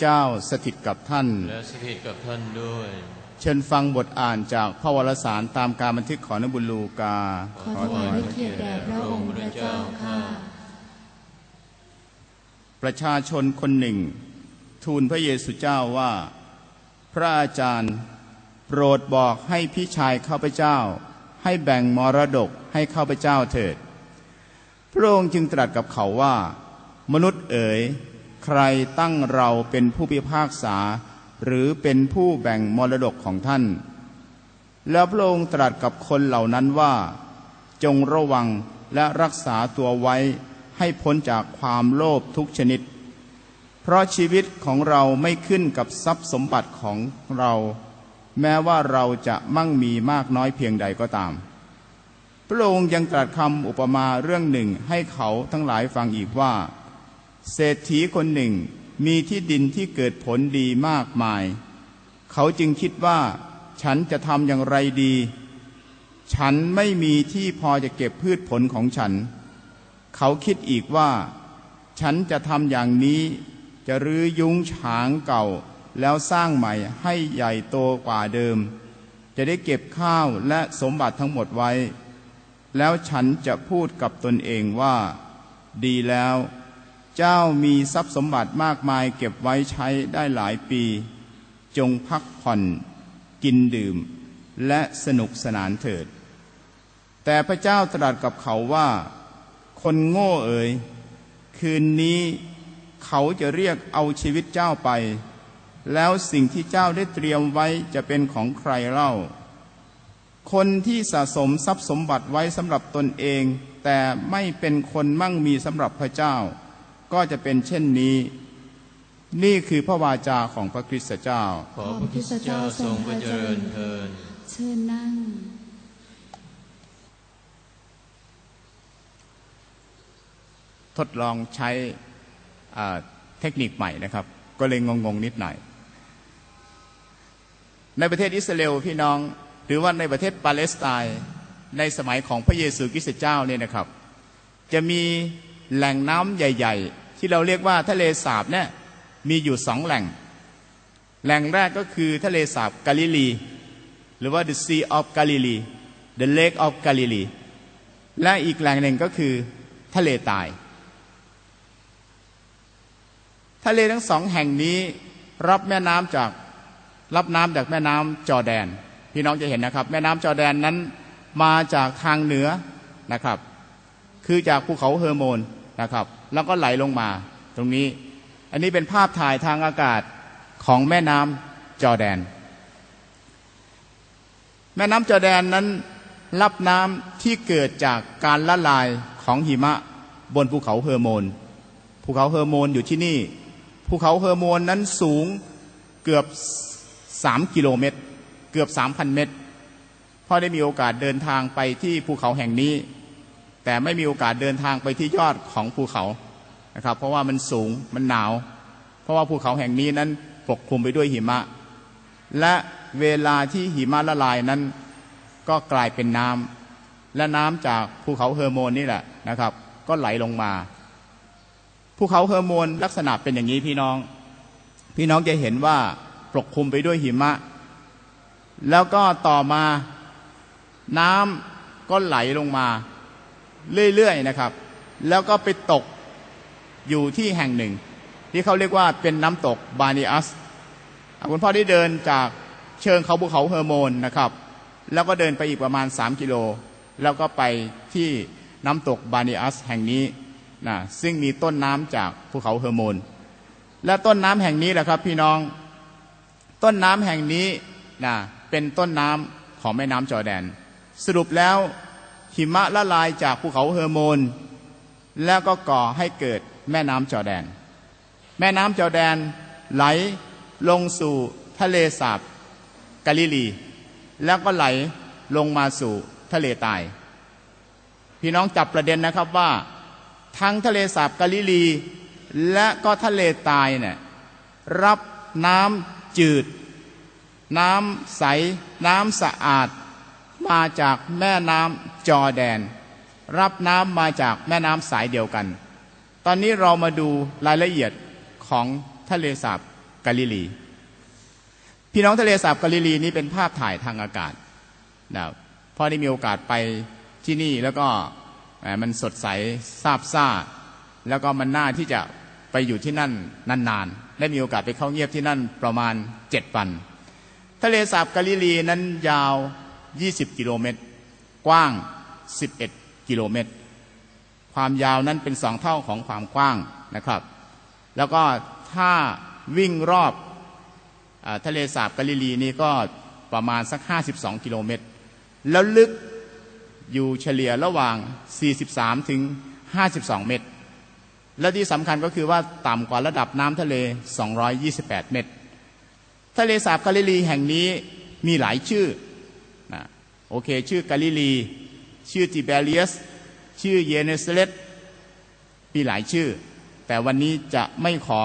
พระเจ้าสถิตกับท่าน และสถิตกับท่านด้วย เชิญฟังบทอ่านจากพระวรสารตามการบันทึกของนบุญลูกา ขอถวายพระเกียรติแด่พระองค์พระเจ้าค่ะ ประชาชนคนหนึ่ง ทูลพระเยซูเจ้าว่า พระอาจารย์โปรดบอกให้พี่ชายข้าพเจ้า ให้แบ่งมรดกให้ข้าพเจ้าเถิด พระองค์จึงตรัสกับเขาว่า มนุษย์เอ๋ย ใครตั้งเราเป็นผู้พิพากษา หรือเป็นผู้แบ่งมรดกของท่าน แล้วพระองค์ตรัสกับคนเหล่านั้นว่า จงระวังและรักษาตัวไว้ให้พ้นจากความโลภทุกชนิด เพราะชีวิตของเราไม่ขึ้นกับทรัพย์สมบัติของเรา แม้ว่าเราจะมั่งมีมากน้อยเพียงใดก็ตาม พระองค์ยังตรัสคำอุปมาเรื่องหนึ่งให้เขาทั้งหลายฟังอีกว่า เศรษฐีคนหนึ่งมีที่ดินที่เกิดผลดีมากมาย เขาจึงคิดว่า ฉันจะทำอย่างไรดี ฉันไม่มีที่พอจะเก็บพืชผลของฉัน เขาคิดอีกว่า ฉันจะทำอย่างนี้จะรื้อยุ้งฉางเก่าแล้วสร้างใหม่ให้ใหญ่โตกว่าเดิม จะได้เก็บข้าวและสมบัติทั้งหมดไว้ แล้วฉันจะพูดกับตนเองว่า ดีแล้ว เจ้ามีทรัพย์สมบัติมากมายเก็บไว้ใช้ได้หลายปี จงพักผ่อนกินดื่ม และสนุกสนานเถิด แต่พระเจ้าตรัสกับเขาว่า คนโง่เอ๋ยคืนนี้เขาจะเรียกเอาชีวิตเจ้าไป แล้วสิ่งที่เจ้าได้เตรียมไว้จะเป็นของใครเล่า คนที่สะสมทรัพย์สมบัติไว้สำหรับตนเอง แต่ไม่เป็นคนมั่งมีสำหรับพระเจ้า ก็จะเป็นเช่นนี้ นี่คือพระวาจาของพระคริสตเจ้า ขอพระคริสตเจ้าทรงพระเจริญเทินเชิญนั่งทดลองใช้อ่าเทคนิคใหม่นะครับ ก็เลยงงๆนิดหน่อย ในประเทศอิสราเอลพี่น้อง หรือว่าในประเทศปาเลสไตน์ในสมัยของพระเยซูคริสต์เจ้าเนี่ยนะครับ จะมีแหล่งน้ำใหญ่ๆ ที่เราเรียกว่าทะเลสาบเนี่ยมีอยู่สองแหล่ง แหล่งแรกก็คือทะเลสาบกาลิลี หรือว่า the Sea of Galilee the Lake of Galilee และอีกแหล่งหนึ่งก็คือทะเลตาย ทะเลทั้งสองแห่งนี้รับแม่น้ำจากรับน้ำจากแม่น้ำจอแดน พี่น้องจะเห็นนะครับ แม่น้ำจอแดนนั้นมาจากทางเหนือนะครับ คือจากภูเขาเฮอร์โมนนะครับ แล้วก็ไหลลงมา ตรงนี้ อันนี้เป็นภาพถ่ายทางอากาศของแม่น้ำจอแดน แม่น้ำจอแดนนั้นรับน้ำที่เกิดจากการละลายของหิมะบนภูเขาเฮอร์โมน ภูเขาเฮอร์โมนอยู่ที่นี่ ภูเขาเฮอร์โมนนั้นสูงเกือบสามกิโลเมตร เกือบสามพันเมตรพ่อได้มีโอกาสเดินทางไปที่ภูเขาแห่งนี้ แต่ไม่มีโอกาสเดินทางไปที่ยอดของภูเขานะครับ เพราะว่ามันสูงมันหนาว เพราะว่าภูเขาแห่งนี้นั้นปกคลุมไปด้วยหิมะ และเวลาที่หิมะละลายนั้น ก็กลายเป็นน้ำและน้ำจากภูเขาเฮอร์โมนนี่แหละนะครับ ก็ไหลลงมาภูเขาเฮอร์โมนลักษณะเป็นอย่างนี้พี่น้อง พี่น้องจะเห็นว่าปกคลุมไปด้วยหิมะ แล้วก็ต่อมาน้ำก็ไหลลงมา เรื่อยๆนะครับ แล้วก็ไปตกอยู่ที่แห่งหนึ่ง ที่เขาเรียกว่าเป็นน้ำตกบานิอัสคุณพ่อได้เดินจากเชิงเขาภูเขาเฮอร์โมนนะครับ แล้วก็เดินไปอีกประมาณ 3 กิโล แล้วก็ไปที่น้ำตกบานิอัสแห่งนี้นะซึ่งมีต้นน้ำจากภูเขาเฮอร์โมน และต้นน้ำแห่งนี้แหละครับพี่น้องต้นน้ำแห่งนี้นะเป็นต้นน้ำของแม่น้ำจอแดน สรุปแล้ว หิมะละลายจากภูเขาเฮอร์โมน แล้วก็ก่อให้เกิดแม่น้ำจอแดน แม่น้ำจอแดนไหลลงสู่ทะเลสาบกาลิลี แล้วก็ไหลลงมาสู่ทะเลตาย พี่น้องจับประเด็นนะครับว่าทั้งทะเลสาบกาลิลี และก็ทะเลตายเนี่ยรับน้ำจืด น้ำใส น้ำสะอาด มาจากแม่น้ำ จอร์แดน รับน้ำมาจากแม่น้ำสายเดียวกัน ตอนนี้เรามาดูรายละเอียดของทะเลสาบกาลิลี พี่น้องทะเลสาบกาลิลีนี้เป็นภาพถ่ายทางอากาศนะพอได้มีโอกาสไปที่นี่แล้วก็มมันสดใสซาบซ่า แล้วก็มันน่าที่จะไปอยู่ที่นั่นนานๆ ได้มีโอกาสไปเข้าเงียบที่นั่นประมาณเจ็ดวัน ทะเลสาบกาลิลีนั้นยาว 20 กิโลเมตร กว้าง 11 กิโลเมตร ความยาวนั้นเป็นสองเท่าของความกว้างนะครับ แล้วก็ถ้าวิ่งรอบอทะเลสาบกาลิลีนี่ก็ประมาณสัก 52 กิโลเมตร แล้วลึกอยู่เฉลี่ยระหว่าง 43 ถึง 52 เมตร และที่สำคัญก็คือว่าต่ำกว่าระดับน้ำทะเล 228 เมตร ทะเลสาบกาลิลีแห่งนี้มีหลายชื่อ โอเค ชื่อกาลิลี ชื่อติเบเลียส ชื่อเยเนสเลตมีหลายชื่อ แต่วันนี้จะไม่ขอ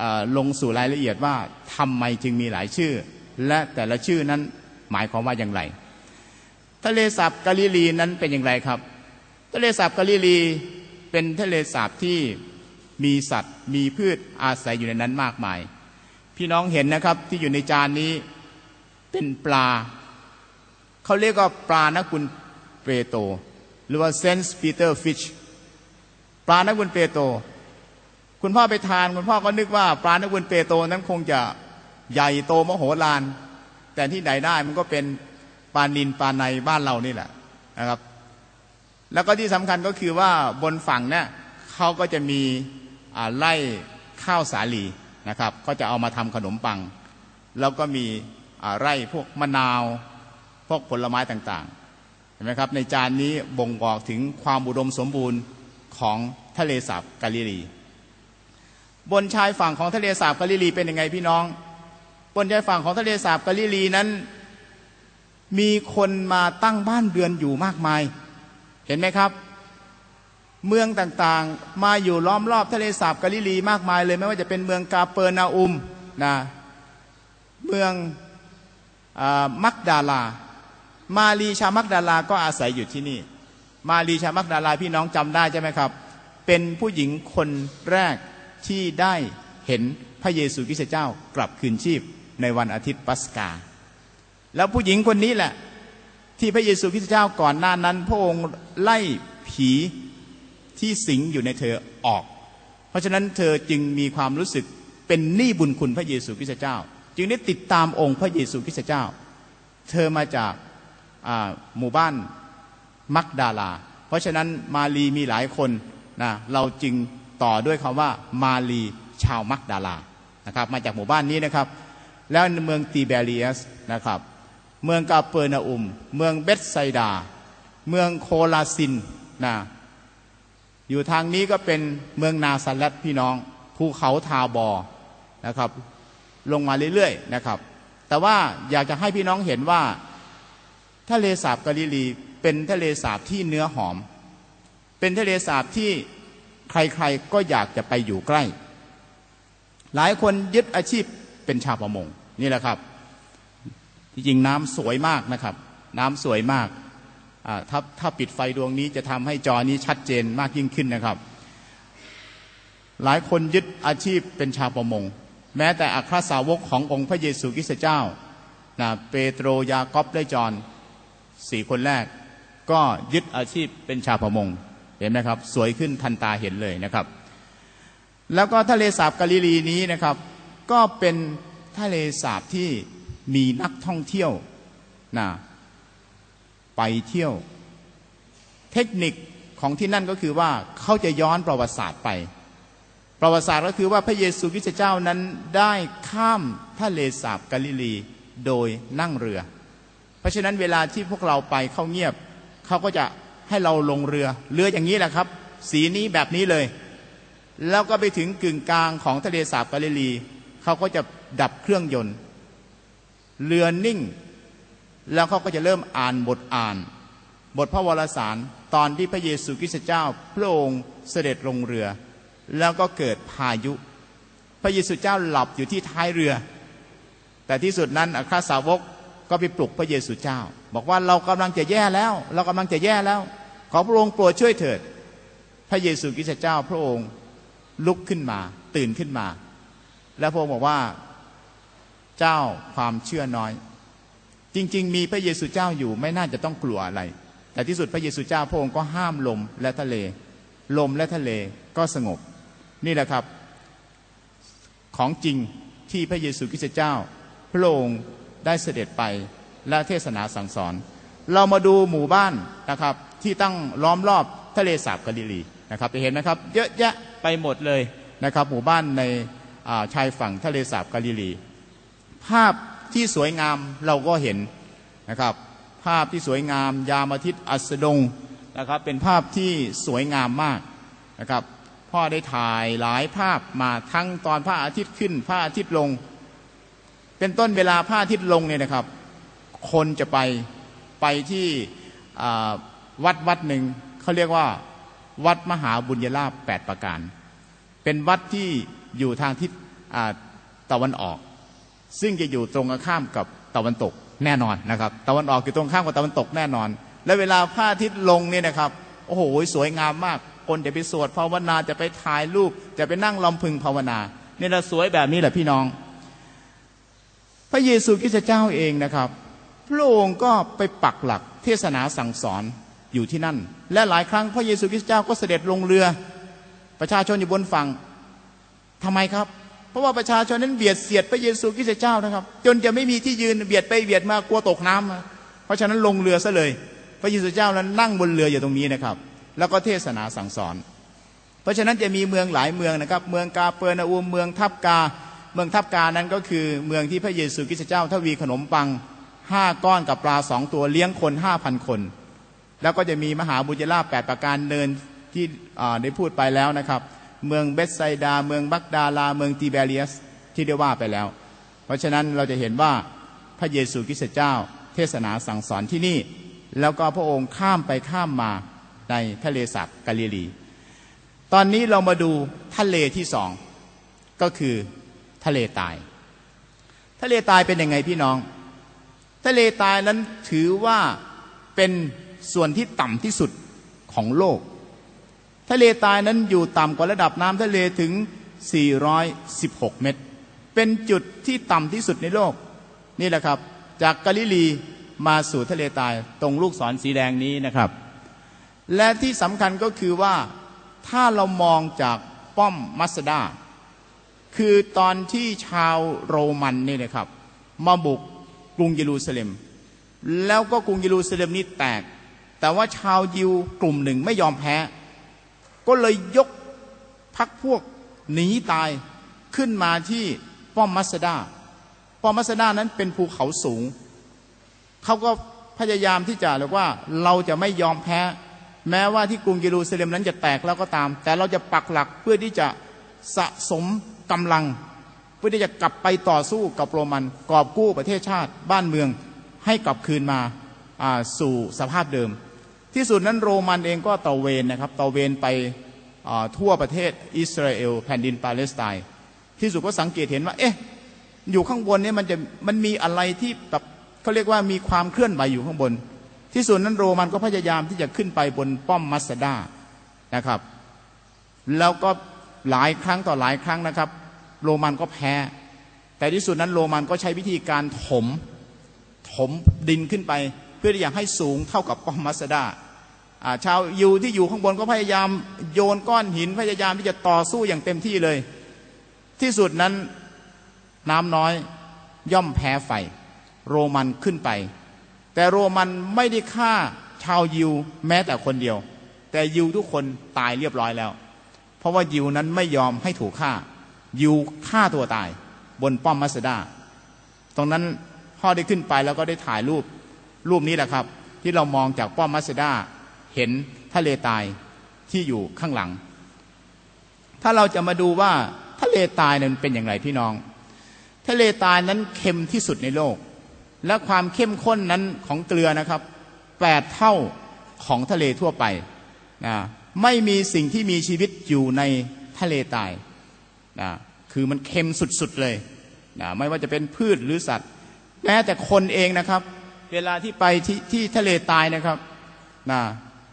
อลงสู่รายละเอียดว่าทำไมจึงมีหลายชื่อ และแต่ละชื่อนั้นหมายความว่าอย่างไร ทะเลสาบกาลิลีนั้นเป็นอย่างไรครับ ทะเลสาบกาลิลีเป็นทะเลสาบที่มีสัตว์ มีพืชอาศัยอยู่ในนั้นมากมาย พี่น้องเห็นนะครับที่อยู่ในจานนี้เป็นปลา เขาเรียกว่าปลานักบุญเปโตหรือว่าเซนส์ปีเตอร์ฟิชปลานักบุญเปโตคุณพ่อไปทานคุณพ่อก็นึกว่าปลานักบุญเปโตนั้นคงจะใหญ่โตมโหฬารแต่ที่ไหนได้มันก็เป็นปลานินปลาในบ้านเรานี่แหละนะครับ แล้วก็ที่สำคัญก็คือว่าบนฝั่งเนี่ยเขาก็จะมีอ่าไล่ข้าวสาลีนะครับ ก็จะเอามาทำขนมปัง แล้วก็มีอ่าไร่พวกมะนาว พวกผลไม้ต่างๆเห็นไหมครับในจานนี้บ่งบอกถึงความอุดมสมบูรณ์ของทะเลสาบกาลิลี บนชายฝั่งของทะเลสาบกาลิลีเป็นยังไงพี่น้อง บนชายฝั่งของทะเลสาบกาลิลีนั้นมีคนมาตั้งบ้านเรือนอยู่มากมาย เห็นไหมครับ เมืองต่างๆมาอยู่ล้อมรอบทะเลสาบกาลิลีมากมายเลยไม่ว่าจะเป็นเมืองกาเปอร์นาอุมนะเมืองอมักดาลา มาลีชามักดาลาก็อาศัยอยู่ที่นี่ มาลีชามักดาลาพี่น้องจำได้ใช่ไหมครับ เป็นผู้หญิงคนแรกที่ได้เห็นพระเยซูคริสต์เจ้ากลับคืนชีพในวันอาทิตย์ปัสกา แล้วผู้หญิงคนนี้แหละ ที่พระเยซูคริสต์เจ้าก่อนหน้านั้น พระองค์ไล่ผีที่สิงอยู่ในเธอออก เพราะฉะนั้นเธอจึงมีความรู้สึกเป็นหนี้บุญคุณพระเยซูคริสต์เจ้า จึงได้ติดตามองค์พระเยซูคริสต์เจ้า เธอมาจาก หมู่บ้านมักดาลา เพราะฉะนั้นมาลีมีหลายคนนะเราจึงต่อด้วยคำว่ามาลีชาวมักดาลานะครับมาจากหมู่บ้านนี้นะครับ แล้วเมืองตีเบรียสนะครับ เมืองกาเปอร์นาอุม เมืองเบธไซดา เมืองโคลาซินนะอยู่ทางนี้ก็เป็นเมืองนาซาเลตพี่น้องภูเขาทาบอนะครับ ลงมาเรื่อยๆนะครับ แต่ว่าอยากจะให้พี่น้องเห็นว่า ทะเลสาบกาลิลีเป็นทะเลสาบที่เนื้อหอม เป็นทะเลสาบที่ใครๆก็อยากจะไปอยู่ใกล้ หลายคนยึดอาชีพเป็นชาวประมงนี่แหละครับจริงน้ำสวยมากนะครับ น้ำสวยมากถ้าถ้าปิดไฟดวงนี้จะทำให้จอนี้ชัดเจนมากยิ่งขึ้นนะครับ หลายคนยึดอาชีพเป็นชาวประมง แม้แต่อัครสาวกขององค์พระเยซูคริสต์เจ้านะเปโตรยากอบและจอน สี่คนแรก ก็ยึดอาชีพเป็นชาวประมงเห็นไหมครับ สวยขึ้นทันตาเห็นเลยนะครับ แล้วก็ทะเลสาบกาลิลีนี้นะครับ ก็เป็นทะเลสาบที่มีนักท่องเที่ยวนะไปเที่ยว เทคนิคของที่นั่นก็คือว่าเขาจะย้อนประวัติศาสตร์ไป ประวัติศาสตร์ก็คือว่าพระเยซูคริสต์เจ้านั้นได้ข้ามทะเลสาบกาลิลีโดยนั่งเรือ ราะฉะนั้นเวลาที่พวกเราไปเข้าเงียบเขาก็จะให้เราลงเรือเรืออย่างนี้แหละครับ สีนี้แบบนี้เลย แล้วก็ไปถึงกึ่งกลางของทะเลสาบกาลิลีเขาก็จะดับเครื่องยนต์ เรือนิ่ง แล้วเขาก็จะเริ่มอ่านบทอ่าน บทพระวรสาร ตอนที่พระเยซูคริสต์เจ้าพระองค์เสด็จลงเรือ แล้วก็เกิดพายุ พระเยซูเจ้าหลับอยู่ที่ท้ายเรือ แต่ที่สุดนั้นอัครสาวก ก็ไปปลุกพระเยซูเจ้า บอกว่าเรากำลังจะแย่แล้ว เรากำลังจะแย่แล้ว ขอพระองค์โปรดช่วยเถิด พระเยซูคริสต์เจ้าพระองค์ลุกขึ้นมา ตื่นขึ้นมา และพระองค์บอกว่าเจ้าความเชื่อน้อย จริง ๆ มีพระเยซูเจ้าอยู่ไม่น่าจะต้องกลัวอะไร แต่ที่สุดพระเยซูเจ้าพระองค์ก็ห้ามลมและทะเล ลมและทะเลก็สงบ นี่แหละครับ ของจริงที่พระเยซูคริสต์เจ้า พระองค์ ได้เสด็จไปและเทศนาสั่งสอน เรามาดูหมู่บ้านนะครับที่ตั้งล้อมรอบทะเลสาบกาลิลีนะครับจะเห็นไหมครับเยอะแยะไปหมดเลยนะครับหมู่บ้านในาชายฝั่งทะเลสาบกาลิลี ภาพที่สวยงามเราก็เห็นนะครับภาพที่สวยงาม ยามอาทิตย์อัสดงนะครับเป็นภาพที่สวยงามมากนะครับพ่อได้ถ่ายหลายภาพมาทั้งตอนพระอาทิตย์ขึ้นพระอาทิตย์ลง เป็นต้นเวลาพระอาทิตย์ลงเนี่ยนะครับ คนจะไปไปที่วัดวัดหนึ่งเขาเรียกว่า วัดมหาบุญยราบแปดประการ เป็นวัดที่อยู่ทางทิศตะวันออก ซึ่งจะอยู่ตรงข้ามกับตะวันตกแน่นอนนะครับ ตะวันออกอยู่ตรงข้ามกับตะวันตกแน่นอน และเวลาพระอาทิตย์ลงเนี่ยนะครับโอ้โหสวยงามมาก คนจะไปสวดภาวนาจะไปถ่ายรูป จะไปนั่งลำพึงภาวนาเนี่ยเราสวยแบบนี้แหละพี่น้อง ระเยซูคริสต์เจ้าเองนะครับ พระองค์ก็ไปปักหลักเทศนาสั่งสอนอยู่ที่นั่น และหลายครั้งพระเยซูคริสต์เจ้าก็เสด็จลงเรือ ประชาชนอยู่บนฝั่งทำไมครับ เพราะว่าประชาชนนั้นเบียดเสียดพระเยซูคริสต์เจ้านะครับ จนจะไม่มีที่ยืนเบียดไปเบียดมากลัวตกน้ำเพราะฉะนั้นลงเรือซะเลย พระเยซูเจ้านั้นนั่งบนเรืออยู่ตรงนี้นะครับ แล้วก็เทศนาสั่งสอน เพราะฉะนั้นจะมีเมืองหลายเมืองนะครับ เมืองกาเปอร์นาอูมเมืองทับกา เมืองทับกานั้นก็คือเมืองที่พระเยซูคริสต์เจ้าทวีขนมปังห้าก้อนกับปลาสองตัวเลี้ยงคนห้าพันคน แล้วก็จะมีมหาบุญยราบแปดประการเนินที่ได้พูดไปแล้วนะครับ เมืองเบสไซดา เมืองบักดาลา เมืองติเบเรียสที่ได้ว่าไปแล้ว เพราะฉะนั้นเราจะเห็นว่าพระเยซูคริสต์เจ้า เทศนาสั่งสอนที่นี่ แล้วก็พระองค์ข้ามไปข้ามมาในทะเลสาบกาลิลี ตอนนี้เรามาดูทะเลที่สองก็คือ ทะเลตาย ทะเลตายเป็นยังไงพี่น้อง ทะเลตายนั้นถือว่าเป็นส่วนที่ต่ำที่สุดของโลก ทะเลตายนั้นอยู่ต่ำกว่าระดับน้ำทะเลถึง 416 เมตร เป็นจุดที่ต่ำที่สุดในโลก นี่แหละครับ จากกาลิลีมาสู่ทะเลตายตรงลูกศรสีแดงนี้นะครับ และที่สำคัญก็คือว่าถ้าเรามองจากป้อมมัสดา คือตอนที่ชาวโรมันนี่นะครับมาบุกกรุงเยรูซาเล็ม แล้วก็กรุงเยรูซาเล็มนี้แตก แต่ว่าชาวยิวกลุ่มหนึ่งไม่ยอมแพ้ ก็เลยยกพักพวกหนีตายขึ้นมาที่ป้อมมัสดาป้อมมัสดานั้นเป็นภูเขาสูง เขาก็พยายามที่จะเรียกว่าเราจะไม่ยอมแพ้ แม้ว่าที่กรุงเยรูซาเล็มนั้นจะแตกแล้วก็ตาม แต่เราจะปักหลักเพื่อที่จะสะสม กำลังเพื่อที่จะกลับไปต่อสู้กับโรมันกอบกู้ประเทศชาติบ้านเมืองให้กลับคืนมาสู่สภาพเดิม ที่สุดนั้นโรมันเองก็ตระเวนนะครับตระเวนไปทั่วประเทศอิสราเอลแผ่นดินปาเลสไตน์ที่สุดก็สังเกตเห็นว่าเอ๊ะอยู่ข้างบนเนี่ยมันจะมันมีอะไรที่แบบเขาเรียกว่ามีความเคลื่อนไหวอยู่ข้างบน ที่สุดนั้นโรมันก็พยายามที่จะขึ้นไปบนป้อมมัสดานะครับ แล้วก็ หลายครั้งต่อหลายครั้งนะครับ โรมันก็แพ้ แต่ที่สุดนั้นโรมันก็ใช้วิธีการถม ถมดินขึ้นไป เพื่อที่อยากให้สูงเท่ากับป้อมมัสดาชาวยูที่อยู่ข้างบนก็พยายามโยนก้อนหินพยายามที่จะต่อสู้อย่างเต็มที่เลย ที่สุดนั้นน้ำน้อยย่อมแพ้ไฟ โรมันขึ้นไป แต่โรมันไม่ได้ฆ่าชาวยิวแม้แต่คนเดียว แต่ยิวทุกคนตายเรียบร้อยแล้ว ราะว่ายิวนั้นไม่ยอมให้ถูกฆ่า ยิวฆ่าตัวตาย บนป้อมมัสดา ตรงนั้นพ่อได้ขึ้นไปแล้วก็ได้ถ่ายรูปรูปนี้แหละครับ ที่เรามองจากป้อมมัสดาเห็นทะเลตายที่อยู่ข้างหลัง ถ้าเราจะมาดูว่าทะเลตายนั้นเป็นอย่างไรพี่น้อง ทะเลตายนั้นเค็มที่สุดในโลก และความเข้มข้นนั้นของเกลือนะครับแปดเท่าของทะเลทั่วไปนะ ไม่มีสิ่งที่มีชีวิตอยู่ในทะเลตายนะคือมันเค็มสุดๆเลยนะไม่ว่าจะเป็นพืชหรือสัตว์ แม้แต่คนเองนะครับ เวลาที่ไปที่ที่ทะเลตายนะครับนะ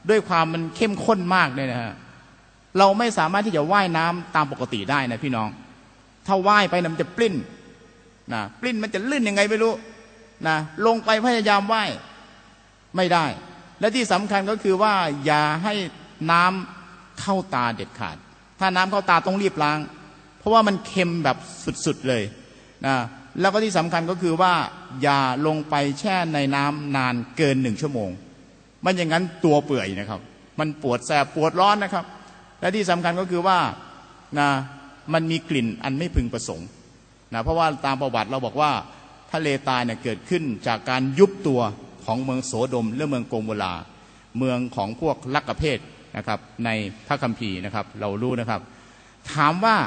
ด้วยความมันเข้มข้นมากเลยนะฮะเราไม่สามารถที่จะว่ายน้ำตามปกติได้นะพี่น้อง ถ้าว่ายไปนะมันจะปลิ้นนะปลิ้นมันจะลื่นยังไงไม่รู้นะลงไปพยายามว่ายไม่ได้ และที่สำคัญก็คือว่าอย่าให้ น้ำเข้าตาเด็ดขาด ถ้าน้ำเข้าตาต้องรีบล้าง เพราะว่ามันเค็มแบบสุดๆเลยนะแล้วก็ที่สำคัญก็คือว่าอย่าลงไปแช่ในน้ำนานเกินหนึ่งชั่วโมง มันอย่างนั้นตัวเปื่อยนะครับ มันปวดแสบปวดร้อนนะครับ และที่สำคัญก็คือว่านะมันมีกลิ่นอันไม่พึงประสงค์นะเพราะว่าตามประวัติเราบอกว่าทะเลตายเนี่ยเกิดขึ้นจากการยุบตัวของเมืองโสดมและเมืองโกโมลา เมืองของพวกลักกะเพศ นะครับ ในพระคัมภีร์นะครับ เรารู้นะครับ ถามว่า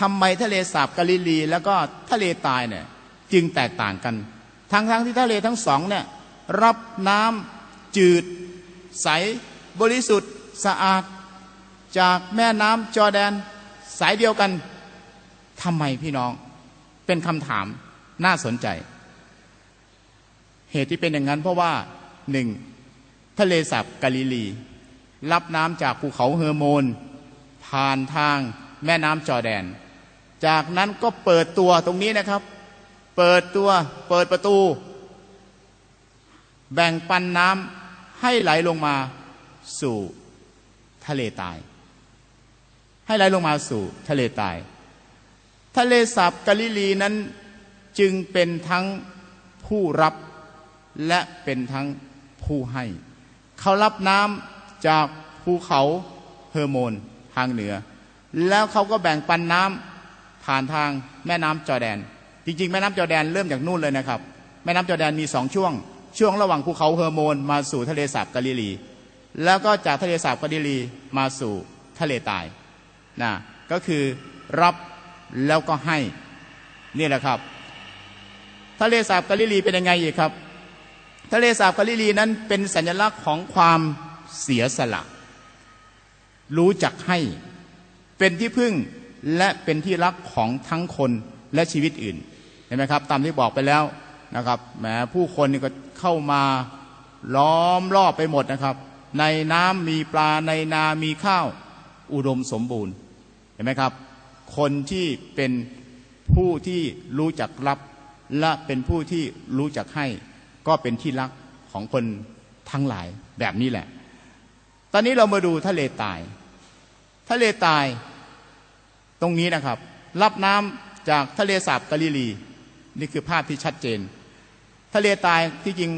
ทำไมทะเลสาบกาลิลี แล้วก็ทะเลตายเนี่ยจึงแตกต่างกัน ทั้งทั้งที่ทะเลทั้งสองเนี่ยรับน้ำจืด ใสบริสุทธิ์สะอาด จากแม่น้ำจอแดนสายเดียวกันทำไมพี่น้องเป็นคำถามน่าสนใจ เหตุที่เป็นอย่างนั้นเพราะว่าหนึ่งทะเลสาบกาลิลี รับน้ำจากภูเขาเฮอร์โมน ผ่านทางแม่น้ำจอแดน จากนั้นก็เปิดตัวตรงนี้นะครับ เปิดตัวเปิดประตู แบ่งปันน้ำให้ไหลลงมาสู่ทะเลตาย ให้ไหลลงมาสู่ทะเลตาย ทะเลสาบกาลิลีนั้นจึงเป็นทั้งผู้รับและเป็นทั้งผู้ให้ เขารับน้ำ จากภูเขาเฮอร์โมนทางเหนือ แล้วเขาก็แบ่งปันน้ำผ่านทางแม่น้ำจอแดน จริงๆ แม่น้ำจอแดนเริ่มจากนู่นเลยนะครับ แม่น้ำจอแดนมีสองช่วง ช่วงระหว่างภูเขาเฮอร์โมนมาสู่ทะเลสาบกาลิลี แล้วก็จากทะเลสาบกาลิลีมาสู่ทะเลตายนะก็คือรับแล้วก็ให้นี่แหละครับ ทะเลสาบกาลิลีเป็นยังไงอีกครับ ทะเลสาบกาลิลีนั้นเป็นสัญลักษณ์ของความ เสียสละ รู้จักให้เป็นที่พึ่งและเป็นที่รักของทั้งคนและชีวิตอื่นเห็นไหมครับ ตามที่บอกไปแล้วนะครับแหมผู้คนนี่ก็เข้ามาล้อมรอบไปหมดนะครับ ในน้ำมีปลาในนามีข้าว อุดมสมบูรณ์เห็นไหมครับ คนที่เป็นผู้ที่รู้จักรับและเป็นผู้ที่รู้จักให้ ก็เป็นที่รักของคนทั้งหลายแบบนี้แหละ อนนี้เรามาดูทะเลตาย ทะเลตายตรงนี้นะครับ รับน้ำจากทะเลสาบกาลิลี นี่คือภาพที่ชัดเจน ทะเลตายที่จริง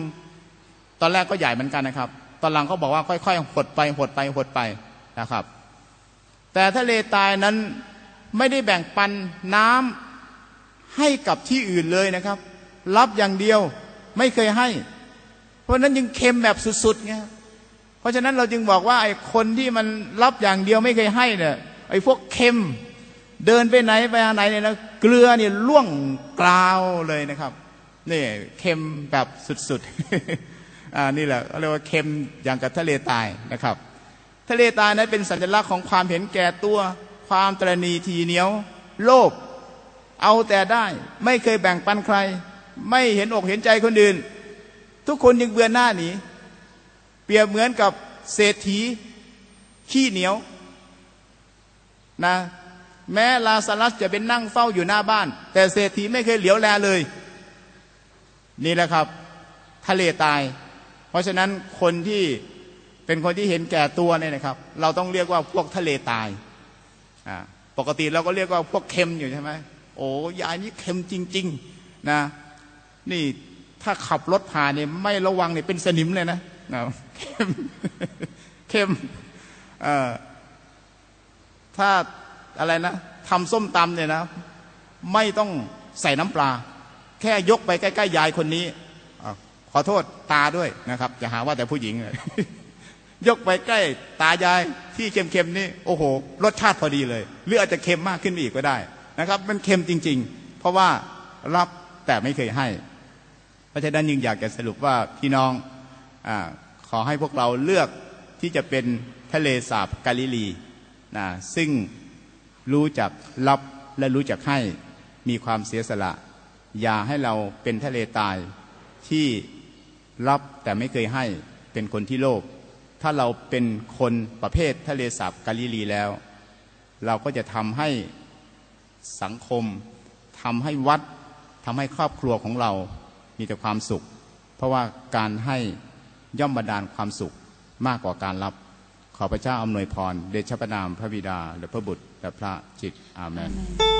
ตอนแรกก็ใหญ่เหมือนกันนะครับ ตอนหลังเขาบอกว่าค่อยๆหดไปหดไปหดไปนะครับ แต่ทะเลตายนั้นไม่ได้แบ่งปันน้ำให้กับที่อื่นเลยนะครับ รับอย่างเดียวไม่เคยให้ เพราะนั้นยังเค็มแบบสุดๆไง เพราะฉะนั้นเราจึงบอกว่าไอ้คนที่มันรับอย่างเดียวไม่เคยให้เนี่ยไอ้พวกเค็มเดินไปไหนไปไหนเนี่ยนะเกลือเนี่ยล่วงกลาวเลยนะครับนี่เค็มแบบสุดๆอ่านี่แหละเรียกว่าเค็มอย่างกับทะเลตายนะครับ ทะเลตายนั้นเป็นสัญลักษณ์ของความเห็นแก่ตัวความตรณีทีเหนียว โลภเอาแต่ได้ไม่เคยแบ่งปันใคร ไม่เห็นอกเห็นใจคนอื่น ทุกคนยังเบือนหน้าหนี เปรียบเหมือนกับเศรษฐีขี้เหนียวนะแม้ลาซาลัสจะเป็นนั่งเฝ้าอยู่หน้าบ้าน แต่เศรษฐีไม่เคยเหลียวแลเลย นี่แหละครับ ทะเลตาย เพราะฉะนั้นคนที่เป็นคนที่เห็นแก่ตัวเนี่ยนะครับ เราต้องเรียกว่าพวกทะเลตายอ่าปกติเราก็เรียกว่าพวกเค็มอยู่ใช่ไหมโอ้ยายนี่เค็มจริง ๆนะ นี่ถ้าขับรถผ่านเนี่ยไม่ระวังเนี่ยเป็นสนิมเลยนะนะ เค็มเค็มเอ่อถ้าอะไรนะทำส้มตำเนี่ยนะ ไม่ต้องใส่น้ำปลา แค่ยกไปใกล้ๆยายคนนี้อขอโทษตาด้วยนะครับอย่าหาว่าแต่ผู้หญิงเลยยกไปใกล้ตายายที่เค็มๆนี่โอ้โห รสชาติพอดีเลย หรืออาจจะเค็มมากขึ้นอีกก็ได้นะครับ มันเค็มจริง ๆ เพราะว่ารับแต่ไม่เคยให้ เพราะฉะนั้นยังอยากจะสรุปว่าพี่น้องอ ขอให้พวกเราเลือกที่จะเป็นทะเลสาบกาลิลีนะซึ่งรู้จักรับและรู้จักให้มีความเสียสละ อย่าให้เราเป็นทะเลตายที่รับแต่ไม่เคยให้เป็นคนที่โลภถ้าเราเป็นคนประเภททะเลสาบกาลิลีแล้ว เราก็จะทำให้สังคมทำให้วัดทำให้ครอบครัวของเรามีแต่ความสุข เพราะว่าการให้ ย่อมบันดาลความสุขมากกว่าการรับ ขอพระเจ้าอำนวยพร เดชพระนามพระบิดาและพระบุตรและพระจิตอาเมนอาเมน